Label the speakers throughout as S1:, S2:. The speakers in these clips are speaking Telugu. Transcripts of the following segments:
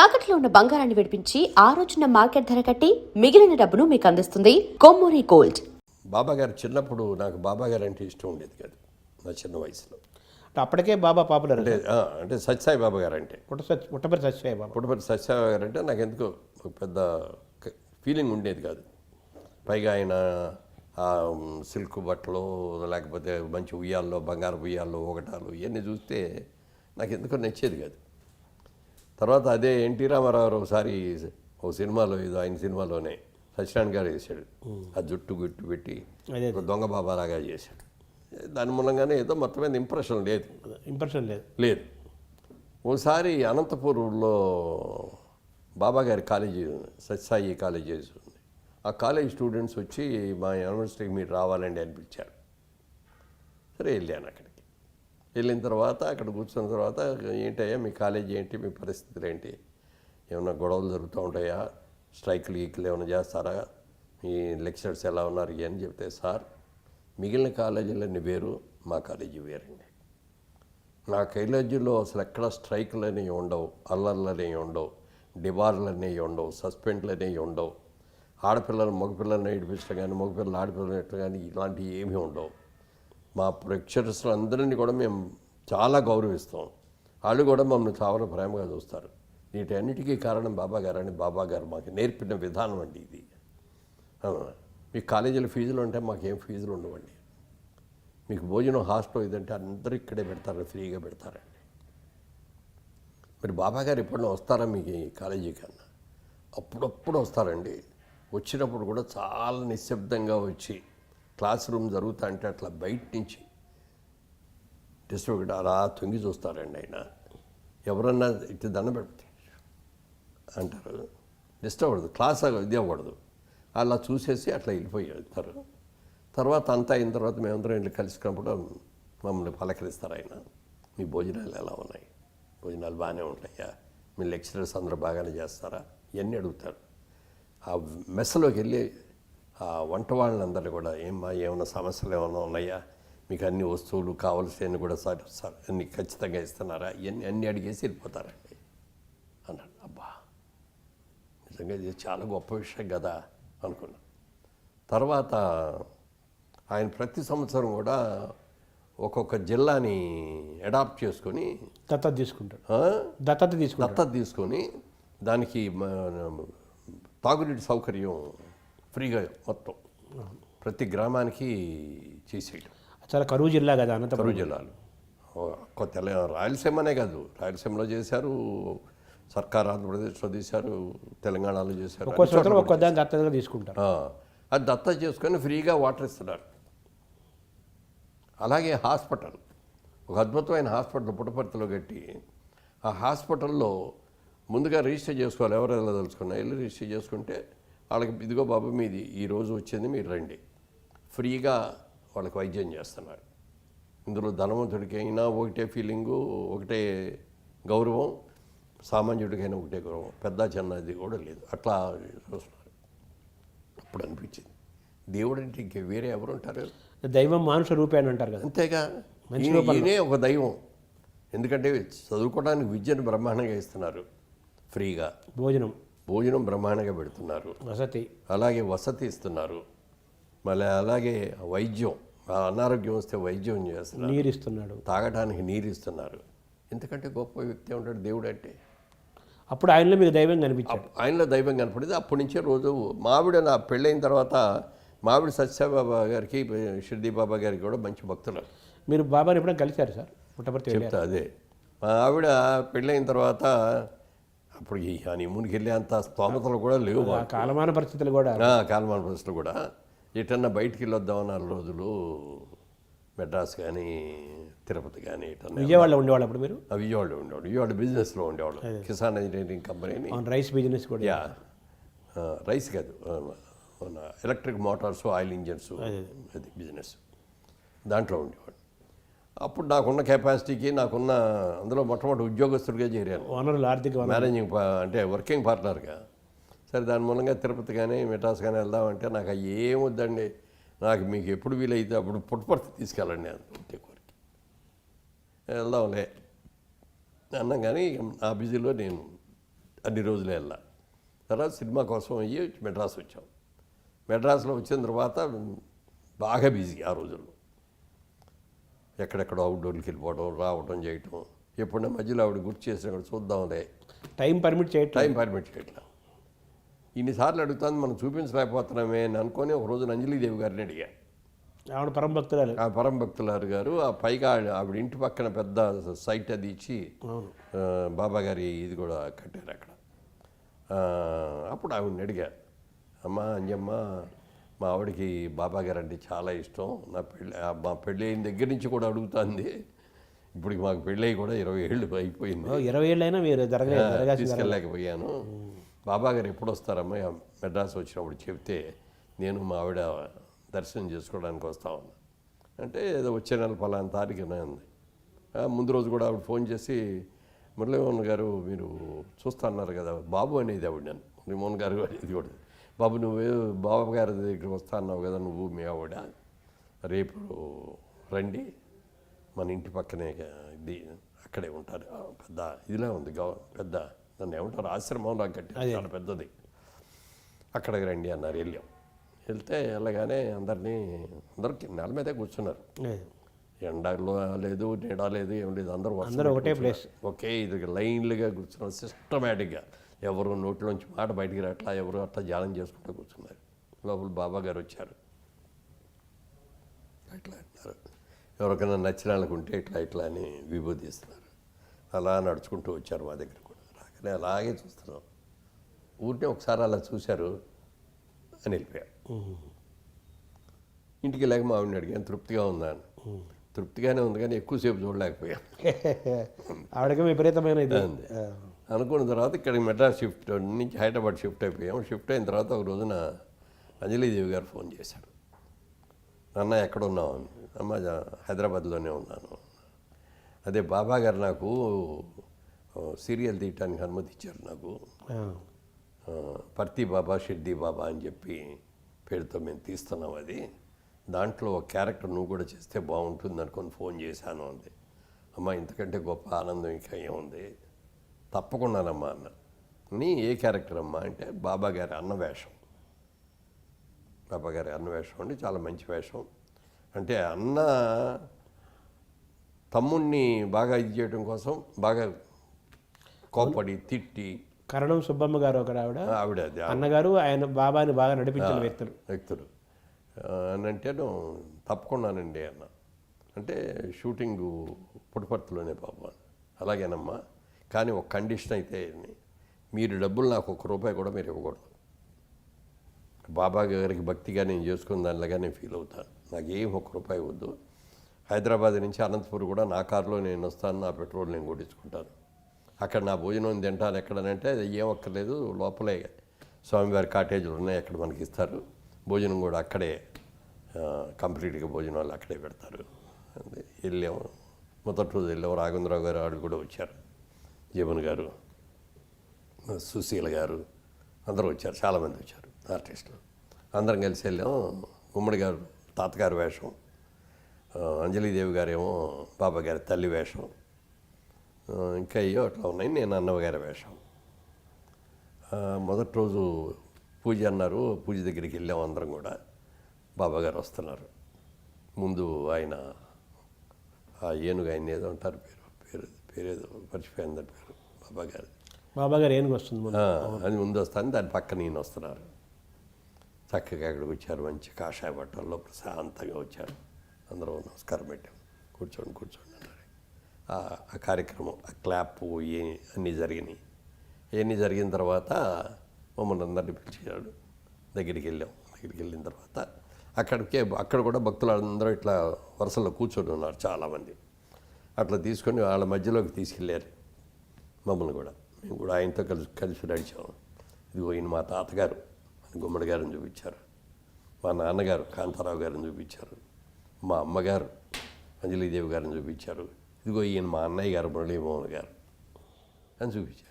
S1: తాకట్లో ఉన్న బంగారాన్ని విడిపించి ఆ రోజున మార్కెట్ ధర కట్టి మిగిలిన డబ్బును మీకు అందిస్తుంది కొమ్మూరి గోల్డ్.
S2: బాబా గారు చిన్నప్పుడు నాకు బాబా గారు అంటే ఇష్టం ఉండేది కాదు నా చిన్న వయసులో.
S3: అంటే అప్పటికే బాబా పాపులర్
S2: అంటే అంటే సత్యసాయి బాబా గారు అంటే.
S3: పుట్ట పుట్టపరి సత్యసాయి బాబా.
S2: పుట్టపర్తి సత్యసాయి గారు అంటే నాకు ఎందుకో ఒక పెద్ద ఫీలింగ్ ఉండేది కాదు. పైగా ఆయన ఆ సిల్క్ బట్టలు లేకపోతే మంచి ఉయ్యాల్లో బంగారు ఉయ్యాల్లో ఒకటాలు ఇవన్నీ చూస్తే నాకు ఎందుకో నచ్చేది కాదు. తర్వాత అదే ఎన్టీ రామారావు ఒకసారి ఓ సినిమాలో ఇది ఆయన సినిమాలోనే సత్యనారాయణ గారు చేశాడు. ఆ జుట్టు గుట్టు పెట్టి దొంగ బాబా లాగా చేశాడు దాని మూలంగానే ఏదో మొత్తం మీద ఇంప్రెషన్ లేదు.
S3: ఇంప్రెషన్ లేదు.
S2: లేదు. ఓసారి అనంతపురంలో బాబా గారి కాలేజీ సత్యసాయి కాలేజీ ఉంది. ఆ కాలేజ్ స్టూడెంట్స్ వచ్చి మా యూనివర్సిటీకి మీరు రావాలండి అని పిలిచారు సరే వెళ్ళాను అక్కడికి. వెళ్ళిన తర్వాత అక్కడ కూర్చున్న తర్వాత ఏంటయ్యా మీ కాలేజీ ఏంటి? మీ పరిస్థితులు ఏంటి? ఏమైనా గొడవలు జరుగుతూ ఉంటాయా? స్ట్రైక్లు గీకులు ఏమైనా చేస్తారా? మీ లెక్చరర్స్ ఎలా ఉన్నారు? అని చెప్తే సార్ మిగిలిన కాలేజీలన్నీ వేరు మా కాలేజీ వేరండి. నా కాలేజీలో అసలు ఎక్కడ స్ట్రైక్లు అనేవి ఉండవు అల్లర్లు అనేవి ఉండవు డిబార్లు అనేవి ఉండవు సస్పెండ్లు అనేవి ఉండవు. ఆడపిల్లలు మగపిల్లల్ని ఏడిపించడం కానీ మగపిల్లలు ఆడపిల్లలు కానీ ఇలాంటివి ఏమీ ఉండవు. మా లెక్చరర్స్ అందరినీ కూడా మేము చాలా గౌరవిస్తాం. వాళ్ళు కూడా మమ్మల్ని చాలా ప్రేమగా చూస్తారు. వీటన్నిటికీ కారణం బాబా గారని బాబా గారు మాకు నేర్పిన విధానం అండి ఇది. మీ కాలేజీలో ఫీజులు ఉంటే మాకేం ఫీజులు ఉండవండి. మీకు భోజనం హాస్టల్ ఇదంటే అందరూ ఇక్కడే పెడతారు ఫ్రీగా పెడతారండి. మరి బాబా గారు ఎప్పుడైనా వస్తారా మీకు ఈ కాలేజీ కన్నా అప్పుడప్పుడు వస్తారండి. వచ్చినప్పుడు కూడా చాలా నిశ్శబ్దంగా వచ్చి క్లాస్ రూమ్ జరుగుతా అంటే అట్లా బయట నుంచి డిస్ట్రిక్ట్ అలా తొంగి చూస్తారండి ఆయన. ఎవరన్నా ఇటు దండం పెడితే అంటారు. డిస్టర్బ్ అవ్వదు. క్లాస్ ఇది అవ్వడదు అలా చూసేసి అట్లా వెళ్ళిపోయి వెళ్తారు తర్వాత అంతా అయిన తర్వాత మేమందరం ఇంట్లో కలిసినప్పుడు మమ్మల్ని పలకరిస్తారు ఆయన. మీ భోజనాలు ఎలా ఉన్నాయి? భోజనాలు బాగానే ఉంటాయా? మీ లెక్చరర్స్ అందరూ బాగానే చేస్తారా? ఇవన్నీ అడుగుతారు. ఆ మెస్లోకి వెళ్ళి ఆ వంట వాళ్ళందరూ కూడా ఏమ్మా ఏమైనా సమస్యలు ఏమైనా ఉన్నాయా? మీకు అన్ని వస్తువులు కావలసినవి కూడా సార్ సార్ అన్ని ఖచ్చితంగా ఇస్తున్నారా? ఇవన్నీ అన్నీ అడిగేసి వెళ్ళిపోతారండి అన్నాడు. అబ్బా నిజంగా ఇది చాలా గొప్ప విషయం కదా అనుకున్నాను తర్వాత ఆయన ప్రతి సంవత్సరం కూడా ఒక్కొక్క జిల్లాని అడాప్ట్ చేసుకొని
S3: దత్తత తీసుకుంటాడు. దత్తత తీసుకుంటాడు.
S2: దత్తత తీసుకొని దానికి తాగునీటి సౌకర్యం ఫ్రీగా మొత్తం ప్రతి గ్రామానికి చేసేయడం
S3: చాలా కరువు జిల్లా కదా అనంతపురం.
S2: కరువు జిల్లాలు. కొత్త రాయలసీమనే కాదు. రాయలసీమలో చేశారు సర్కార్ ఆంధ్రప్రదేశ్లో చేశారు తెలంగాణలో చేశారు
S3: ఒక్కో ఒక్కో దాన్ని దత్తతగా తీసుకుంటారు.
S2: అది దత్త చేసుకొని ఫ్రీగా వాటర్ ఇస్తున్నారు. అలాగే హాస్పిటల్. ఒక అద్భుతమైన హాస్పిటల్ పుట్టపర్తిలో కట్టి ఆ హాస్పిటల్లో ముందుగా రిజిస్టర్ చేసుకోవాలి. ఎవరు ఎలా తెలుసుకున్నా వెళ్ళి రిజిస్టర్ చేసుకుంటే వాళ్ళకి ఇదిగో బాబు మీది ఈ రోజు వచ్చింది మీరు రండి. ఫ్రీగా వాళ్ళకి వైద్యం చేస్తున్నారు. ఇందులో ధనవంతుడికి అయినా ఒకటే ఫీలింగు ఒకటే గౌరవం సామాన్యుడికైనా ఒకటే గౌరవం. పెద్ద చిన్నది కూడా లేదు. అట్లా చూస్తున్నారు. అప్పుడు అనిపించింది. దేవుడు అంటే ఇంక వేరే ఎవరు ఉంటారు?
S3: దైవం మానుష రూపే అంటారు కదా.
S2: అంతేగా? ఈయనే ఒక దైవం. ఎందుకంటే చదువుకోవడానికి విద్యను బ్రహ్మాండంగా ఇస్తున్నారు. ఫ్రీగా.
S3: భోజనం.
S2: భోజనం బ్రహ్మాండంగా పెడుతున్నారు.
S3: వసతి.
S2: అలాగే వసతి ఇస్తున్నారు. మళ్ళీ అలాగే వైద్యం అనారోగ్యం వస్తే వైద్యం చేస్తున్నారు.
S3: నీరు ఇస్తున్నాడు
S2: తాగడానికి నీరు ఇస్తున్నారు ఎందుకంటే గొప్ప వ్యక్తి ఉంటాడు దేవుడు అంటే
S3: అప్పుడు ఆయనలో మీకు దైవం కనిపించాడు.
S2: ఆయనలో దైవం కనపడింది అప్పటి నుంచే రోజు మావిడ నా పెళ్ళైన తర్వాత మావిడ సత్యబాబా గారికి షిర్దీ బాబా గారికి కూడా మంచి భక్తులు.
S3: మీరు బాబాని ఎప్పుడైనా కలిశారు సార్? పుట్టపర్తి
S2: చెప్తా అదే. మా ఆవిడ పెళ్ళైన తర్వాత అప్పుడు ఈ హనీమూన్కి వెళ్ళే అంత స్తోమతలు కూడా లేవు
S3: ఆ కాలమాన పరిస్థితులు కూడా.
S2: కాలమాన పరిస్థితులు కూడా. ఎటన్నా బయటికి వెళ్ళొద్దాం నాలుగు రోజులు మెడ్రాస్ కానీ తిరుపతి కానీ
S3: విజయవాడలో ఉండేవాళ్ళు అప్పుడు మీరు?
S2: ఆ విజయవాడ ఉండేవాడు విజయవాడ బిజినెస్లో ఉండేవాడు కిసాన్ ఇంజనీరింగ్ కంపెనీని.
S3: రైస్ బిజినెస్ కూడా.
S2: యా. రైస్ కాదు ఎలక్ట్రిక్ మోటార్స్ ఆయిల్ ఇంజన్స్ అది. బిజినెస్ దాంట్లో ఉండేవాడు అప్పుడు నాకున్న కెపాసిటీకి నాకున్న అందులో మొట్టమొదటి ఉద్యోగస్తుడిగా చేరాను.
S3: వనరులు ఆర్థిక
S2: మేనేజింగ్ అంటే వర్కింగ్ పార్ట్నర్గా సరే దాని మూలంగా తిరుపతి కానీ మెడ్రాస్ కానీ వెళ్దామంటే నాకు అవి ఏం వద్దండి నాకు మీకు ఎప్పుడు వీలైతే అప్పుడు పుట్టపర్తి తీసుకెళ్ళండి అంతే కోరిక. వెళ్దాంలే. అన్నాం కానీ నా బిజీలో నేను అన్ని రోజులు వెళ్ళా. తర్వాత సినిమా కోసం అయ్యి మెడ్రాస్ వచ్చాం. మెడ్రాస్లో వచ్చిన తర్వాత బాగా బిజీ ఆ రోజుల్లో. ఎక్కడెక్కడ అవుట్డోర్కి వెళ్ళిపోవడం రావడం చేయటం. ఎప్పుడైనా మధ్యలో ఆవిడ గుర్తు చేసినా కూడా చూద్దాంలే.
S3: టైం పర్మిట్ చేయట్లేదు.
S2: టైం పర్మిట్ చేయట్లా ఇన్నిసార్లు అడుగుతాను మనం చూపించలేకపోతున్నామే అని అనుకొని ఒక రోజు అంజలీదేవి గారిని అడిగా.
S3: ఆవిడ పరమ భక్తురాలు.
S2: ఆ పరం భక్తులారు గారు ఆ పైగా ఆవిడ ఇంటి పక్కన పెద్ద సైట్ అది ఇచ్చి బాబా గారి ఇది కూడా కట్టారు అక్కడ. అప్పుడు ఆవిడని అడిగా. అమ్మ అంజమ్మ మా ఆవిడకి బాబా గారు అంటే చాలా ఇష్టం. నా పెళ్ళి మా పెళ్ళి అయిన దగ్గర నుంచి కూడా అడుగుతుంది. ఇప్పుడు మాకు పెళ్ళి అయి కూడా ఇరవై ఏళ్ళు అయిపోయింది.
S3: ఇరవై ఏళ్ళైనా మీరు జరగలేదు జరగాల్సింది
S2: తీసుకెళ్ళలేకపోయాను. బాబా గారు ఎప్పుడు వస్తారమ్మా? మెడ్రాస్ వచ్చినప్పుడు చెప్తే నేను మా ఆవిడ దర్శనం చేసుకోవడానికి వస్తా ఉన్నా. అంటే ఏదో వచ్చే నెల పలానా తారీఖున ఉంది. ముందు రోజు కూడా ఆవిడ ఫోన్ చేసి మురళీమోహన్ గారు మీరు చూస్తా అన్నారు కదా బాబు అనేది ఆవిడ నన్ను మురళీమోహన్ గారు అనేది కూడా. బాబు నువ్వు బాబు గారి దగ్గరికి వస్తా అన్నావు కదా నువ్వు మీ ఆవిడ. రేపు రండి. మన ఇంటి పక్కనే ఇది అక్కడే ఉంటారు. పెద్ద ఇదిలా ఉంది గవ పెద్ద దాన్ని ఏమంటారు? ఆశ్రమం నాకు కట్టి చాలా పెద్దది. అక్కడికి రండి అన్నారు వెళ్ళాం. వెళ్తే వెళ్ళగానే అందరినీ అందరికి నెల మీదే కూర్చున్నారు. ఎండలో లేదు నీడ లేదు ఏం లేదు అందరూ
S3: అందరూ ఒకటే ప్లేస్.
S2: ఒకే ఇది లైన్లుగా కూర్చున్నారు సిస్టమేటిక్గా ఎవరు నోట్లోంచి మాట బయటికి రాట్లా ఎవరు అట్లా ధ్యానం చేసుకుంటూ కూర్చున్నారు. లోపల బాబా గారు వచ్చారు. ఇట్లా అంటున్నారు. ఎవరికైనా నచ్చిన వాళ్ళకు ఉంటే ఇట్లా ఇట్లా అని విభూతి ఇస్తున్నారు అలా నడుచుకుంటూ వచ్చారు మా దగ్గర కూడా. రాగానే అలాగే చూస్తున్నాం. ఊరినే ఒకసారి అలా చూశారు అని వెళ్ళిపోయారు ఇంటికి వెళ్ళాక మా ఆవిడని అడిగాను తృప్తిగా ఉందా? అని. తృప్తిగానే ఉంది కానీ ఎక్కువసేపు చూడలేకపోయాను.
S3: ఆవిడకి విపరీతమైన ఇది.
S2: అంది. అనుకున్న తర్వాత ఇక్కడికి మెడ్రాస్ షిఫ్ట్ నుంచి హైదరాబాద్ షిఫ్ట్ అయిపోయాం. షిఫ్ట్ అయిన తర్వాత ఒక రోజున అంజలీదేవి గారు ఫోన్ చేశారు. అన్న ఎక్కడ ఉన్నావు అని అమ్మ హైదరాబాద్లోనే ఉన్నాను. అదే బాబా గారు నాకు సీరియల్ తీయటానికి అనుమతి ఇచ్చారు నాకు. పర్తి బాబా షిర్ది బాబా అని చెప్పి పేరుతో మేము తీస్తున్నాం అది. దాంట్లో ఒక క్యారెక్టర్ నువ్వు కూడా చేస్తే బాగుంటుంది అనుకొని ఫోన్ చేశాను అంది. అమ్మ ఇంతకంటే గొప్ప ఆనందం ఇంకా ఏముంది? తప్పకుండానమ్మా అన్న. నీ ఏ క్యారెక్టర్ అమ్మా అంటే బాబా గారి అన్న వేషం. బాబా గారి అన్న వేషం అంటే చాలా మంచి వేషం. అంటే అన్న తమ్ముణ్ణి బాగా ఇది చేయడం కోసం బాగా కోపడి తిట్టి.
S3: కరణం సుబ్బమ్మ గారు ఒక ఆవిడ.
S2: ఆవిడ
S3: అన్నగారు ఆయన బాబాని బాగా నడిపించిన వ్యక్తులు.
S2: వ్యక్తులు. అని అంటే తప్పకుండానండి అన్న. అంటే షూటింగ్ పుట్టపర్తిలోనే బాబు అని అలాగేనమ్మా. కానీ ఒక కండిషన్ అయితే మీరు డబ్బులు నాకు ఒక్క రూపాయి కూడా మీరు ఇవ్వకూడదు. బాబా గారికి భక్తిగా నేను చేసుకున్న దానిలాగా నేను ఫీల్ అవుతాను నాకు ఏం ఒక్క రూపాయి వద్దు. హైదరాబాద్ నుంచి అనంతపురం కూడా నా కారులో నేను వస్తాను నా పెట్రోల్ నేను కొట్టించుకుంటాను. అక్కడ నా భోజనం తింటాను ఎక్కడనంటే అది ఏం అక్కర్లేదు లోపలే. స్వామివారి కాటేజీలు ఉన్నాయి అక్కడ మనకి ఇస్తారు. భోజనం కూడా అక్కడే కంప్లీట్గా భోజనాలు అక్కడే పెడతారు. వెళ్ళాము. మొదటి రోజు వెళ్ళాము. రాఘవేంద్రరావు గారు వాళ్ళు కూడా వచ్చారు. జీవన్ గారు సుశీల గారు అందరూ వచ్చారు చాలామంది వచ్చారు ఆర్టిస్టులు. అందరం కలిసి వెళ్ళాం. గుమ్మడి గారు తాతగారు వేషం అంజలీదేవి గారేమో బాబా గారి తల్లి వేషం ఇంకా అయ్యో అట్లా ఉన్నాయి. నేను అన్నవగారి వేషం. మొదటి రోజు పూజ అన్నారు. పూజ దగ్గరికి వెళ్ళాం అందరం కూడా. బాబాగారు వస్తున్నారు. ముందు ఆయన ఆ ఏనుగు ఆయన ఏదో అంటారు పేరు పేరు పేరేదో మర్చిపోయింది పేరు. బాబా గారు.
S3: బాబా గారు ఏనుగు వస్తుంది.
S2: అది ముందు వస్తాను దాని పక్క నేను వస్తున్నారు. చక్కగా అక్కడికి వచ్చారు మంచి కాషాయ బట్టల్లో ప్రశాంతంగా వచ్చారు. అందరూ నమస్కారం పెట్టాం. కూర్చోండి కూర్చోండి అన్నారు. ఆ ఆ కార్యక్రమం ఆ క్లాప్ ఏ అన్నీ జరిగినాయి. ఇవన్నీ జరిగిన తర్వాత మమ్మల్ని అందరినీ పిలిచాడు. దగ్గరికి వెళ్ళాం. దగ్గరికి వెళ్ళిన తర్వాత అక్కడికే అక్కడ కూడా భక్తులు అందరూ ఇట్లా వరుసలో కూర్చొని ఉన్నారు చాలామంది. అట్లా తీసుకొని వాళ్ళ మధ్యలోకి తీసుకెళ్ళారు. మమ్మల్ని కూడా. మేము కూడా ఆయనతో కలిసి కలిసి నడిచాము ఇదిగో ఈయన మా తాతగారు. గుమ్మడి గారిని చూపించారు. మా నాన్నగారు కాంతారావు గారిని చూపించారు. మా అమ్మగారు అంజలీదేవి గారిని చూపించారు. ఇదిగో ఈయన మా అన్నయ్య గారు మురళీమోహన్ గారు అని చూపించారు.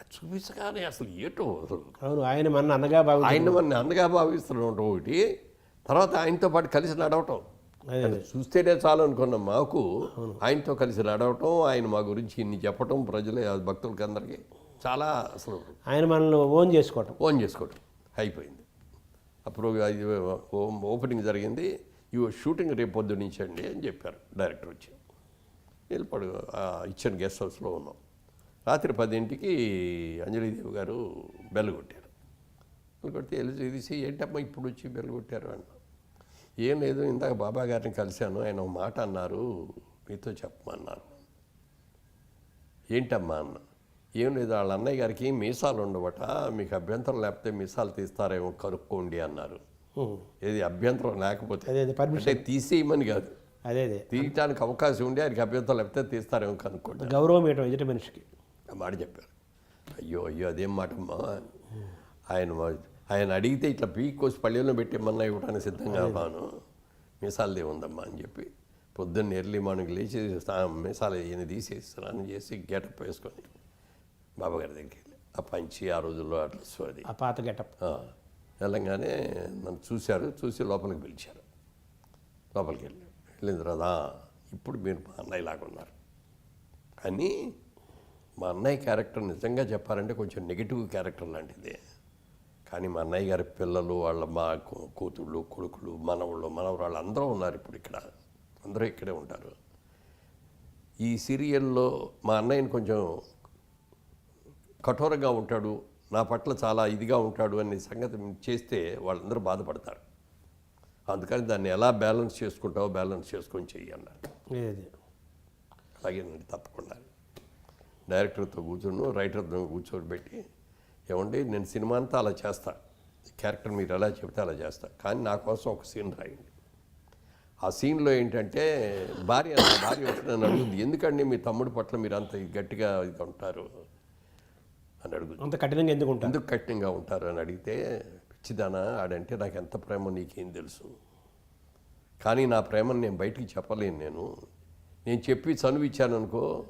S2: అది చూపించగానే అసలు ఏటో అసలు.
S3: అవును ఆయన మన అన్నగా భావించారు.
S2: ఆయన మన అందగా భావిస్తున్నాం ఒకటి. తర్వాత ఆయనతో పాటు కలిసి నడవటం. చూస్తేనే చాలు అనుకున్న. మాకు ఆయనతో కలిసి నడవటం ఆయన మా గురించి ఇన్ని చెప్పటం ప్రజలు భక్తులకి అందరికీ చాలా అసలు
S3: ఆయన మనల్ని ఓన్ చేసుకోవటం.
S2: ఓన్ చేసుకోవటం అయిపోయింది. అప్పుడు ఓపెనింగ్ జరిగింది. ఇవి షూటింగ్ రేపు పొద్దు నుంచి అండి అని చెప్పారు డైరెక్టర్ వచ్చి. వెళ్ళిపడు ఇచ్చిన గెస్ట్ హౌస్లో ఉన్నాం. రాత్రి పదింటికి అంజలిదేవి గారు బెల్ కొట్టారు. బెల్ కొడితే వెళ్ళి తీసి ఏంటమ్మా ఇప్పుడు వచ్చి బెల్ కొట్టారు? అన్న ఏం లేదు ఇందాక బాబా గారిని కలిశాను ఆయన ఒక మాట అన్నారు మీతో చెప్పమన్నారు. ఏంటమ్మా అన్న? ఏం లేదు వాళ్ళ అన్నయ్య గారికి మీసాలు ఉండవట మీకు అభ్యంతరం లేకపోతే మీసాలు తీస్తారేమో కనుక్కోండి అన్నారు. ఏది అభ్యంతరం లేకపోతే?
S3: పర్మిషన్
S2: అంటే తీసేయమని కాదు.
S3: అదే అదే.
S2: తీయటానికి అవకాశం ఉండి ఆయనకి అభ్యంతరం లేకపోతే తీస్తారేమో కనుక్కోండి.
S3: గౌరవం ఇవ్వటం ఎదుటి మనిషికి.
S2: ఆ మాట చెప్పారు. అయ్యో అయ్యో అదేం మాట ఆయన ఆయన అడిగితే ఇట్లా పీక్ కోసి పళ్ళెంలో పెట్టేమన్నా ఇవ్వడానికి సిద్ధంగా ఉన్నాను మీసాలదే ఉందమ్మా అని చెప్పి పొద్దున్న ఎర్లీ మార్నింగ్ లేచి మీసాలు ఈయన తీసేసి స్నానం చేసి గెటప్ వేసుకొని బాబాగారి దగ్గరికి వెళ్ళి. ఆ పంచి ఆ రోజుల్లో అట్లా అది.
S3: ఆ పాత గెటప్.
S2: వెళ్ళంగానే నన్ను చూశారు చూసి లోపలికి పిలిచారు. లోపలికి వెళ్ళి వెళ్ళిన తర్వాత "ఆ, ఇప్పుడు మీరు మా అన్నయ్య లాగా ఉన్నారు. కానీ మా అన్నయ్య క్యారెక్టర్ నిజంగా చెప్పాలంటే కొంచెం నెగిటివ్ క్యారెక్టర్ లాంటిది. కానీ మా అన్నయ్య గారి పిల్లలు వాళ్ళ మా కూతుళ్ళు కొడుకులు మనవాళ్ళు మనవరాళ్ళు అందరూ ఉన్నారు ఇప్పుడు ఇక్కడ. అందరూ ఇక్కడే ఉంటారు. ఈ సీరియల్లో మా అన్నయ్యని కొంచెం కఠోరంగా ఉంటాడు నా పట్ల చాలా ఇదిగా ఉంటాడు అనే సంగతి చేస్తే వాళ్ళందరూ బాధపడతారు. అందుకని దాన్ని ఎలా బ్యాలెన్స్ చేసుకుంటావో బ్యాలెన్స్ చేసుకొని చెయ్యి అన్నారు. అలాగేనండి తప్పకుండా. డైరెక్టర్తో కూర్చుని రైటర్తో కూర్చోబెట్టి ఏమండి నేను సినిమా అంతా అలా చేస్తా. క్యారెక్టర్ మీరు ఎలా చెప్తే అలా చేస్తా. కానీ నా కోసం ఒక సీన్ రాయండి. ఆ సీన్లో ఏంటంటే భార్య భార్య వచ్చి నన్ను అడుగుతుంది ఎందుకండి మీ తమ్ముడి పట్ల మీరు అంత గట్టిగా ఇదిగా ఉంటారు అని అడుగుతుంది
S3: అంత కఠినంగా ఎందుకు ఉంటారు?
S2: ఎందుకు కఠినంగా ఉంటారు అని అడిగితే పిచ్చిదానా ఆడంటే నాకు ఎంత ప్రేమ నీకేం తెలుసు. కానీ నా ప్రేమను నేను బయటికి చెప్పలేను నేను. నేను చెప్పి చనువు ఇచ్చాను అనుకో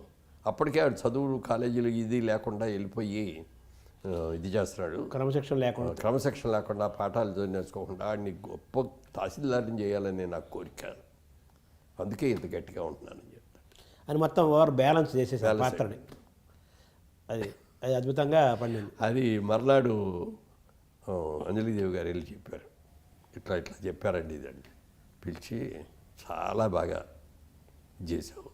S2: అప్పటికే ఆడు చదువులు కాలేజీలు ఇది లేకుండా వెళ్ళిపోయి ఇది చేస్తున్నాడు.
S3: క్రమశిక్షణ లేకుండా.
S2: క్రమశిక్షణ లేకుండా పాఠాలు నేర్చుకోకుండా ఆడిని గొప్ప తహసీల్దార్ని చేయాలని నా కోరిక. అందుకే ఇంత గట్టిగా ఉంటున్నానని చెప్తాను
S3: అని మొత్తం ఓవర్ బ్యాలెన్స్ చేసేసారు పాత్రని. అది అది అద్భుతంగా పండింది.
S2: అది మర్నాడు అంజలిదేవి గారు వెళ్ళి చెప్పారు. ఇట్లా ఇట్లా చెప్పారండి ఇదండి. పిలిచి చాలా బాగా చేసావు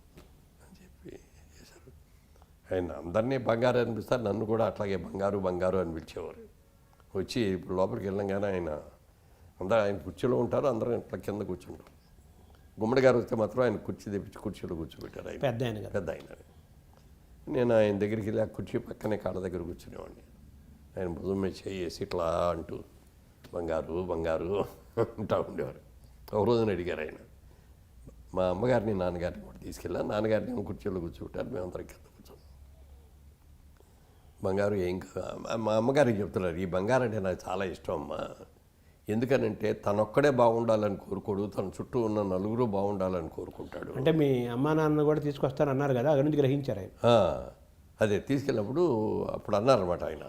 S2: ఆయన అందరినీ బంగారు అనిపిస్తారు నన్ను కూడా అట్లాగే బంగారు బంగారు అని పిలిచేవారు. వచ్చి ఇప్పుడు లోపలికి వెళ్ళంగానే ఆయన అందరూ ఆయన కుర్చీలో ఉంటారు అందరూ ఇట్లా కింద కూర్చుంటారు. గుమ్మడి గారు వస్తే మాత్రం ఆయన కుర్చీ తెప్పించి కుర్చీలో కూర్చోబెట్టారు ఆయన.
S3: పెద్ద ఆయన
S2: పెద్ద ఆయన నేను ఆయన దగ్గరికి వెళ్ళి ఆ కుర్చీ పక్కనే కాళ్ళ దగ్గర కూర్చునేవాడిని. ఆయన భుజం మీద చేసి ఇట్లా అంటూ బంగారు బంగారు అంటూ ఉండేవారు. ఒక రోజున అడిగారు ఆయన మా అమ్మగారిని నాన్నగారిని కూడా తీసుకెళ్ళా నాన్నగారిని కుర్చీలో కూర్చోబెట్టారు మేమందరం కింద బంగారు ఏం కా- మా- అమ్మగారికి చెప్తున్నారు ఈ బంగారు అంటే నాకు చాలా ఇష్టం అమ్మా. ఎందుకనంటే తనొక్కడే బాగుండాలని కోరుకోడు తన చుట్టూ ఉన్న నలుగురు బాగుండాలని కోరుకుంటాడు.
S3: అంటే మీ అమ్మా నాన్న కూడా తీసుకొస్తాను అన్నారు కదా అక్కడి నుంచి గ్రహించారు ఆయన.
S2: అదే తీసుకెళ్ళినప్పుడు అప్పుడు అన్నారన్నమాట ఆయన.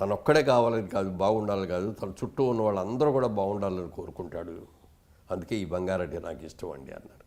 S2: తనొక్కడే కావాలని కాదు బాగుండాలని కాదు తన చుట్టూ ఉన్న వాళ్ళందరూ కూడా బాగుండాలని కోరుకుంటాడు. అందుకే ఈ బంగారంటే నాకు ఇష్టం అండి అన్నారు.